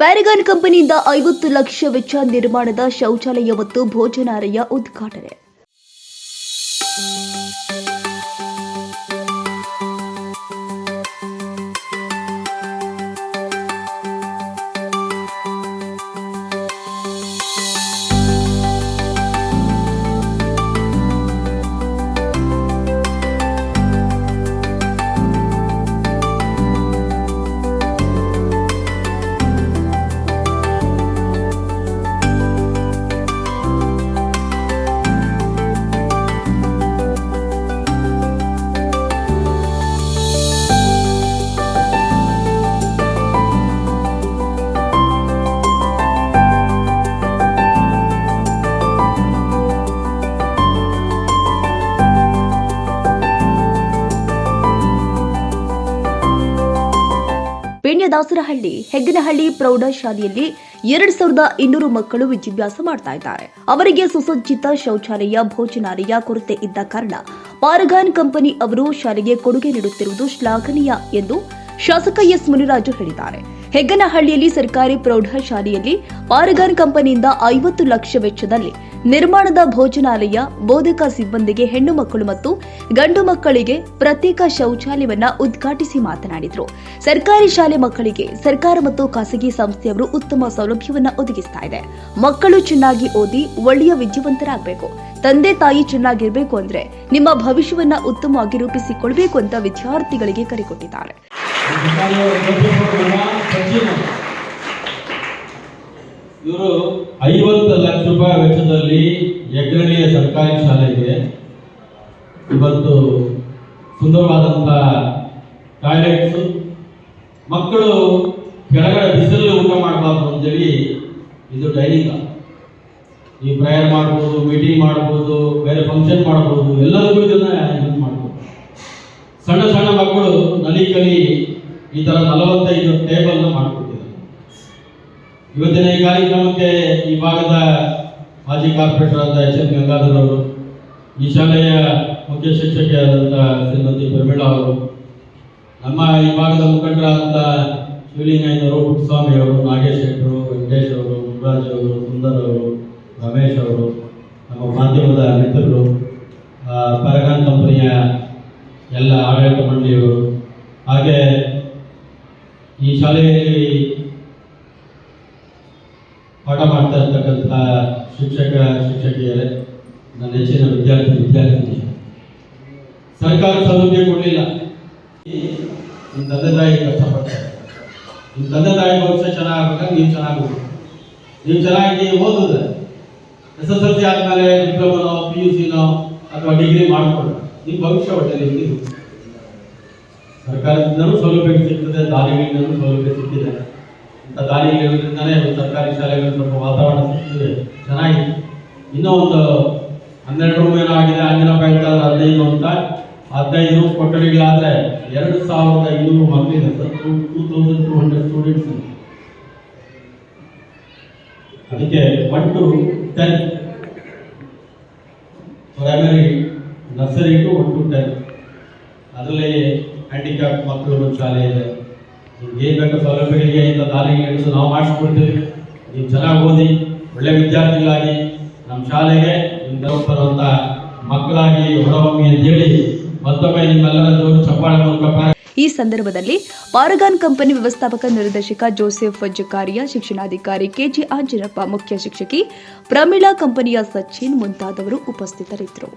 Paragon ಕಂಪನಿಯಿಂದ ಐವತ್ತು ಲಕ್ಷ ವೆಚ್ಚ ನಿರ್ಮಾಣದ ಶೌಚಾಲಯ ಮತ್ತು ಭೋಜನಾಲಯ ಉದ್ಘಾಟನೆ. ದಾಸರಹಳ್ಳಿ ಹೆಗ್ಗನಹಳ್ಳಿ ಪ್ರೌಢಶಾಲೆಯಲ್ಲಿ ಎರಡ್ ಸಾವಿರದ ಇನ್ನೂರು ಮಕ್ಕಳು ವಿದ್ಯಾಭ್ಯಾಸ ಮಾಡ್ತಾ ಇದ್ದಾರೆ. ಅವರಿಗೆ ಸುಸಜ್ಜಿತ ಶೌಚಾಲಯ, ಭೋಜನಾಲಯ ಕೊರತೆ ಇದ್ದ ಕಾರಣ ಪಾರಗಾನ್ ಕಂಪನಿ ಅವರು ಶಾಲೆಗೆ ಕೊಡುಗೆ ನೀಡುತ್ತಿರುವುದು ಶ್ಲಾಘನೀಯ ಎಂದು ಶಾಸಕ ಎಸ್ ಮುನಿರಾಜು ಹೇಳಿದ್ದಾರೆ. ಹೆಗ್ಗನಹಳ್ಳಿಯಲ್ಲಿ ಸರ್ಕಾರಿ ಪ್ರೌಢಶಾಲೆಯಲ್ಲಿ ಆರ್ಗಾನ್ ಕಂಪನಿಯಿಂದ ಐವತ್ತು ಲಕ್ಷ ವೆಚ್ಚದಲ್ಲಿ ನಿರ್ಮಾಣದ ಭೋಜನಾಲಯ, ಬೋಧಕ ಸಿಬ್ಬಂದಿಗೆ ಹೆಣ್ಣು ಮಕ್ಕಳು ಮತ್ತು ಗಂಡು ಮಕ್ಕಳಿಗೆ ಪ್ರತ್ಯೇಕ ಶೌಚಾಲಯವನ್ನ ಉದ್ಘಾಟಿಸಿ ಮಾತನಾಡಿದರು. ಸರ್ಕಾರಿ ಶಾಲೆ ಮಕ್ಕಳಿಗೆ ಸರ್ಕಾರ ಮತ್ತು ಖಾಸಗಿ ಸಂಸ್ಥೆಯವರು ಉತ್ತಮ ಸೌಲಭ್ಯವನ್ನ ಒದಗಿಸ್ತಾ ಇದೆ. ಮಕ್ಕಳು ಚೆನ್ನಾಗಿ ಓದಿ ಒಳ್ಳೆಯ ವಿದ್ಯಾವಂತರಾಗಬೇಕು. ತಂದೆ ತಾಯಿ ಚೆನ್ನಾಗಿರಬೇಕು ಅಂದ್ರೆ ನಿಮ್ಮ ಭವಿಷ್ಯವನ್ನ ಉತ್ತಮವಾಗಿ ರೂಪಿಸಿಕೊಳ್ಬೇಕು ಅಂತ ವಿದ್ಯಾರ್ಥಿಗಳಿಗೆ ಕರೆ ಕೊಟ್ಟಿದ್ದಾರೆ. ಇವರು ಐವತ್ತು ಲಕ್ಷ ರೂಪಾಯಿ ವೆಚ್ಚದಲ್ಲಿ ಹೆಗ್ಗಳಿಯ ಸರ್ಕಾರಿ ಶಾಲೆಗೆ ಇವತ್ತು ಸುಂದರವಾದಂಥ ಟಾಯ್ಲೆಟ್ಸು, ಮಕ್ಕಳು ಕೆಳಗಡೆ ಬಿಸಿಲಲ್ಲಿ ಊಟ ಮಾಡಬಾರ್ದು ಅಂತೇಳಿ ಇದು ಡೈನಿಂಗ್. ಈ ಪ್ರೇಯರ್ ಮಾಡ್ಬೋದು ಮೀಟಿಂಗ್ ಮಾಡ್ಬೋದು, ಬೇರೆ ಫಂಕ್ಷನ್ ಮಾಡ್ಬೋದು, ಎಲ್ಲದಕ್ಕೂ ಇದನ್ನ ಸಣ್ಣ ಸಣ್ಣ ಮಕ್ಕಳು ನಲಿಕಲಿ ಈ ಥರ ನಲವತ್ತೈದು ಟೇಬಲ್ನ ಮಾಡಿಕೊಟ್ಟಿದ್ದಾರೆ. ಇವತ್ತಿನ ಈ ಕಾರ್ಯಕ್ರಮಕ್ಕೆ ಈ ಭಾಗದ ಮಾಜಿ ಕಾರ್ಪೊರೇಟರ್ ಆದ ಎಚ್ ಎನ್ ಗಂಗಾಧರ್ ಅವರು, ಈ ಶಾಲೆಯ ಮುಖ್ಯ ಶಿಕ್ಷಕಿಯಾದಂಥ ಶ್ರೀಮತಿ ಪ್ರಮೀಳಾ ಅವರು, ನಮ್ಮ ಈ ಭಾಗದ ಮುಖಂಡರಾದಂಥ ಶಿವಲಿಂಗಯ್ಯನವರು, ಪುಟ್ಟಸ್ವಾಮಿ ಅವರು, ನಾಗೇಶ್ ಶೆಟ್ಟರು ವೆಂಕಟೇಶ್ ಅವರು ಮುರಾಜ್ ಅವರು, ಸುಂದರ್ ಅವರು, ರಮೇಶ್ ಅವರು, ನಮ್ಮ ಮಾಧ್ಯಮದ ಮಿತ್ರರು ಪರಗಾನ್ ಕಂಪನಿಯ ಎಲ್ಲ ಆಡಳಿತ ಮಂಡಳಿಯವರು. ಹಾಗೆ ಈ ಶಾಲೆಯಲ್ಲಿ ಪಾಠ ಮಾಡ್ತಾ ಇರ್ತಕ್ಕಂಥ ಶಿಕ್ಷಕ, ಶಿಕ್ಷಕಿಯರೇ, ನನ್ನ ಹೆಚ್ಚಿನ ವಿದ್ಯಾರ್ಥಿ, ವಿದ್ಯಾರ್ಥಿನಿ. ಸರ್ಕಾರ ಸೌಲಭ್ಯ ಕೊಡಲಿಲ್ಲ. ನಿಮ್ಮ ತಂದೆ ತಾಯಿ ಕಷ್ಟಪಟ್ಟ ನಿಮ್ಮ ತಂದೆ ತಾಯಿ ಭವಿಷ್ಯ ಚೆನ್ನಾಗಬೇಕಾದ್ರೆ ನೀವು ಚೆನ್ನಾಗಬೇಕು ನೀವು ಚೆನ್ನಾಗಿ ಓದಿದ್ರೆ ಎಸ್ ಎಸ್ ಎಲ್ ಸಿ ಆದಮೇಲೆ ಡಿಪ್ಲೊಮೊನೋ ಪಿ ಯು ಸಿನೋ ಅಥವಾ ಡಿಗ್ರಿ ಮಾಡಿಕೊಂಡ್ರೆ ನಿಮ್ಮ ಭವಿಷ್ಯ ಒಳ್ಳೆಯದು ಸರ್ಕಾರದಿಂದಲೂ ಸೌಲಭ್ಯ ಸಿಗ್ತದೆ ದಾನಿಗಳಿಂದನೂ ಸೌಲಭ್ಯ ಸಿಕ್ಕಿದೆ ಅಂತ ದಾನಿಗಳಿರೋದ್ರಿಂದಲೇ ಸರ್ಕಾರಿ ಶಾಲೆಗಳು ಸ್ವಲ್ಪ ವಾತಾವರಣ ಸಿಗ್ತದೆ. ಚೆನ್ನಾಗಿ ಇನ್ನೂ ಒಂದು ಹನ್ನೆರಡು ರೂಮ್ ಏನಾಗಿದೆ ಆಗಿದೆ ಅಂಜನಪ್ಪ ಹೇಳ್ತಾರೆ ಹದಿನೈದು ಅಂತ. ಹದಿನೈದು ಕೊಠಡಿಗಳಾದರೆ ಎರಡು ಸಾವಿರದ ಐನೂರು ಮಕ್ಕಳಿದೆ. Sir two two thousand two hundred students ಅದಕ್ಕೆ one to ten primary nursery to one to ten ಅದರಲ್ಲಿ ಹ್ಯಾಂಡಿಕ್ಯಾಪ್ ಮಕ್ಕಳು ಶಾಲೆ ಇದೆ ನಿಮ್ಗೆ ಏನು ಬೇಕು ಸೌಲಭ್ಯಗಳಿಗೆ ಇಂಥ ದಾರಿಗಳಿದ್ದು ನಾವು ಮಾಡಿಸ್ಕೊಡ್ತೀವಿ. ನೀವು ಚೆನ್ನಾಗಿ ಓದಿ, ಒಳ್ಳೆ ವಿದ್ಯಾರ್ಥಿಗಳಾಗಿ ನಮ್ಮ ಶಾಲೆಗೆ ನಿಮ್ಮ ಬರುವಂಥ ಮಕ್ಕಳಾಗಿ ಹೊರಹೊಮ್ಮಿ ಅಂತೇಳಿ ಮತ್ತೊಮ್ಮೆ ನಿಮ್ಮೆಲ್ಲರ ಜೋರು ಚಪ್ಪಾಳೆ ಮೂಲಕ ಈ ಸಂದರ್ಭದಲ್ಲಿ ಪಾರಗಾನ್ ಕಂಪನಿ ವ್ಯವಸ್ಥಾಪಕ ನಿರ್ದೇಶಕ ಜೋಸೆಫ್ ಜಕಾರಿಯಾ ಶಿಕ್ಷಣಾಧಿಕಾರಿ ಕೆಜಿ ಆಂಜನಪ್ಪ, ಮುಖ್ಯ ಶಿಕ್ಷಕಿ ಪ್ರಮೀಳಾ ಕಂಪನಿಯ ಸಚಿನ್ ಮುಂತಾದವರು ಉಪಸ್ಥಿತರಿದ್ದರು.